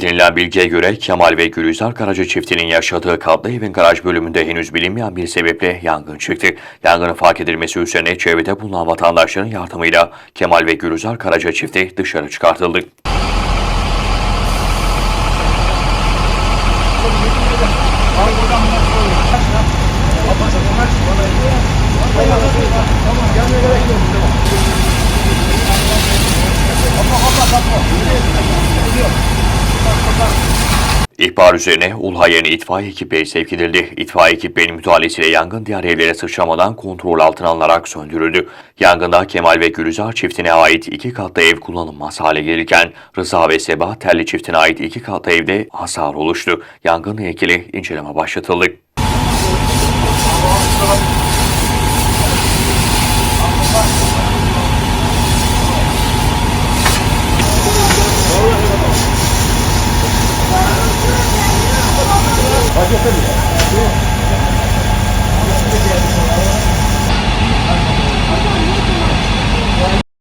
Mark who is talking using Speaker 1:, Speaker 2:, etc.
Speaker 1: edinilen bilgiye göre Kemal ve Gülizar Karaca çiftinin yaşadığı katlı evin garaj bölümünde henüz bilinmeyen bir sebeple yangın çıktı. Yangının fark edilmesi üzerine çevrede bulunan vatandaşların yardımıyla Kemal ve Gülizar Karaca çifti dışarı çıkartıldı. İhbar üzerine Ulha itfaiye ekipleri sevk edildi. İtfaiye ekiplerinin müdahalesiyle yangın diğer evlere sıçramadan kontrol altına alınarak söndürüldü. Yangında Kemal ve Gülizar çiftine ait iki katlı ev kullanılmaz hale gelirken Rıza ve Seba Telli çiftine ait iki katlı evde hasar oluştu. Yangınla ilgili inceleme başlatıldı.
Speaker 2: 끝입니다.